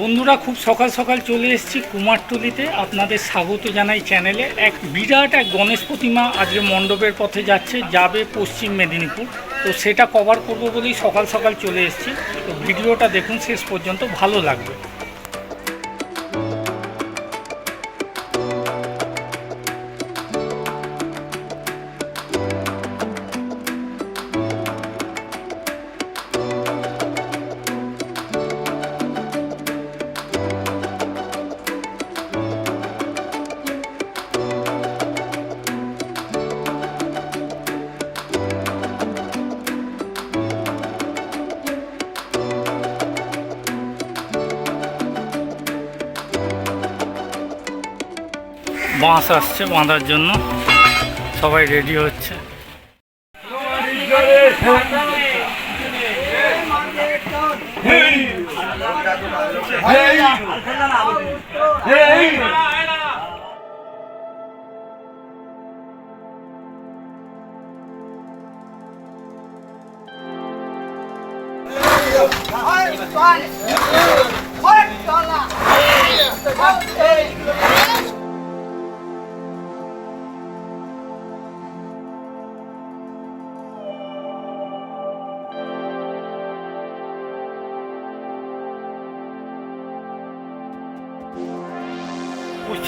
বন্ধুরা, খুব সকাল সকাল চলে এসেছি কুমারটুলিতে আপনাদের স্বাগত জানাই চ্যানেলে। এক বিরাট এক গণেশ প্রতিমা আজকে মণ্ডপের পথে যাচ্ছে, যাবে পশ্চিম মেদিনীপুর। তো সেটা কভার করব বলেই সকাল সকাল চলে এসেছি। তো ভিডিওটা দেখুন, শেষ পর্যন্ত ভালো লাগবে। বাঁশ আসছে বাঁধার জন্য সবাই রেডি হচ্ছে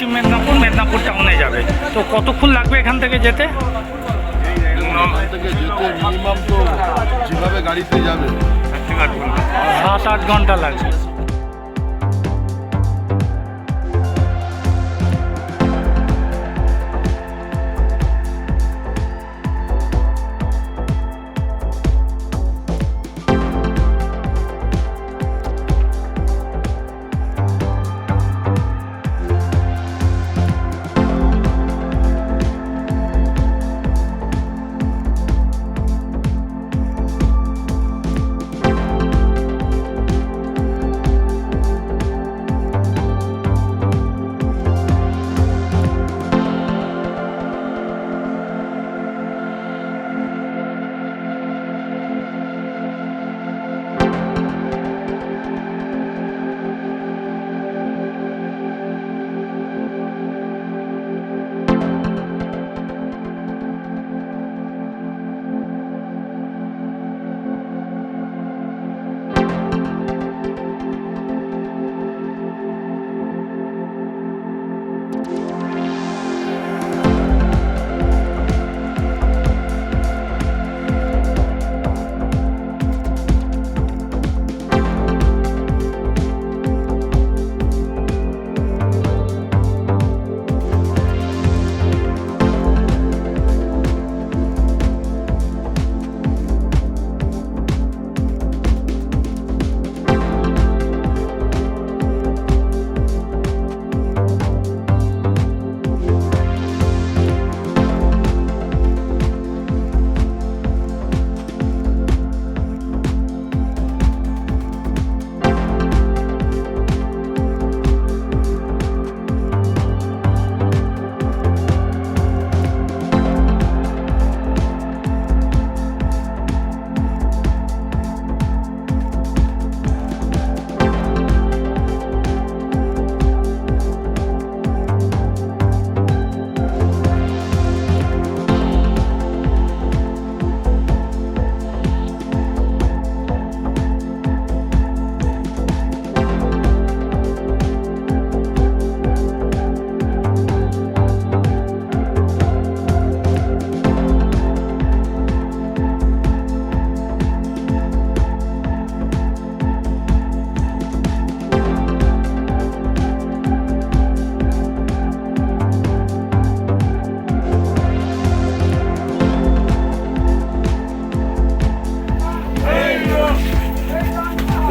পশ্চিম মেদিনীপুর মেদিনীপুর টাউনে যাবে। তো কতক্ষণ লাগবে এখান থেকে যেতে? যেতে মিনিমাম তো যেভাবে গাড়িতে যাবে। সাত আট ঘণ্টা লাগবে।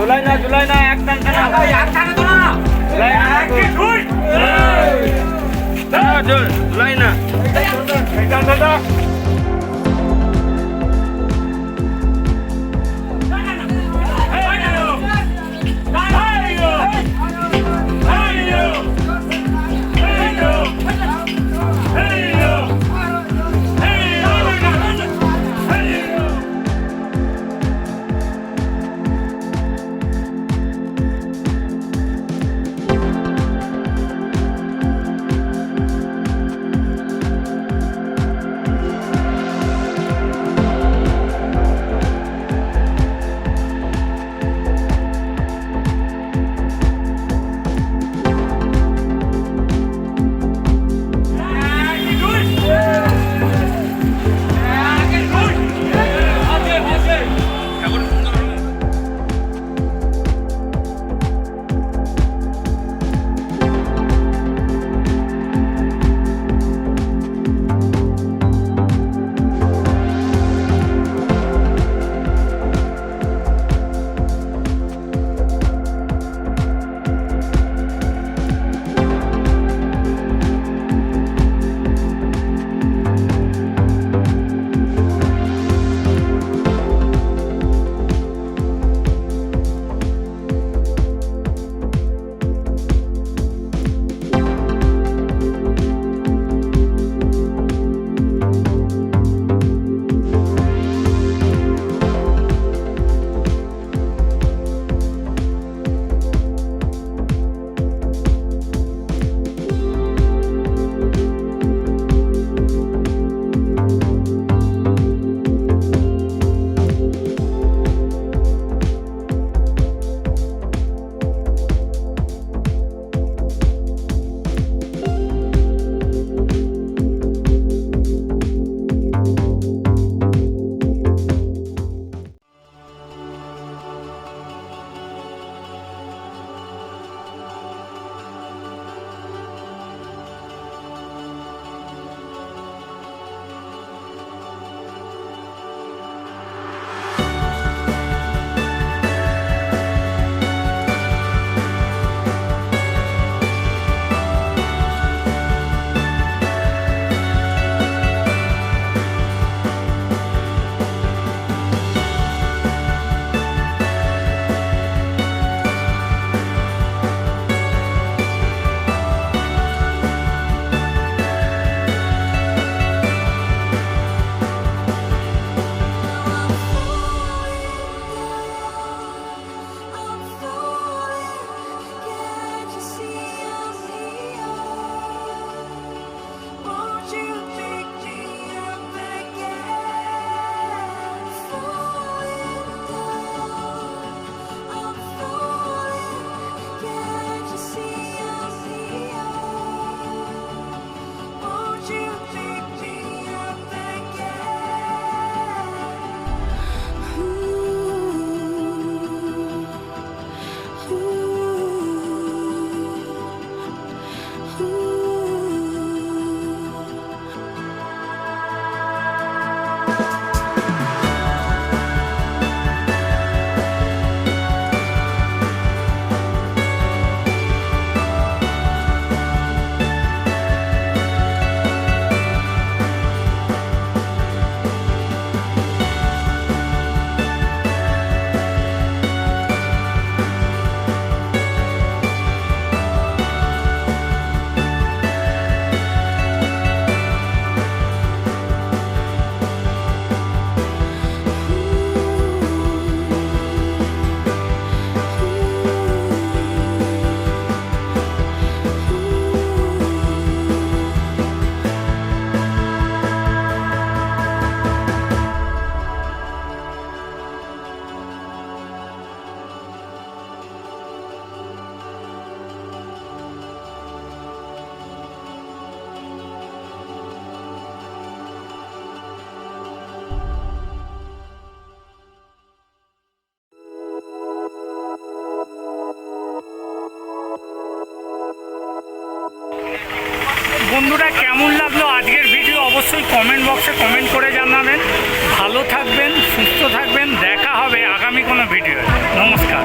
জুলাই না জুলাই না এক টান টানা এক টানা তো না। জুলাই না জুলাই না। বন্ধুরা, কেমন লাগল আজকের ভিডিও অবশ্যই কমেন্ট বক্সে কমেন্ট করে জানাবেন। ভালো থাকবেন, সুস্থ থাকবেন। দেখা হবে আগামী কোনো ভিডিও নমস্কার।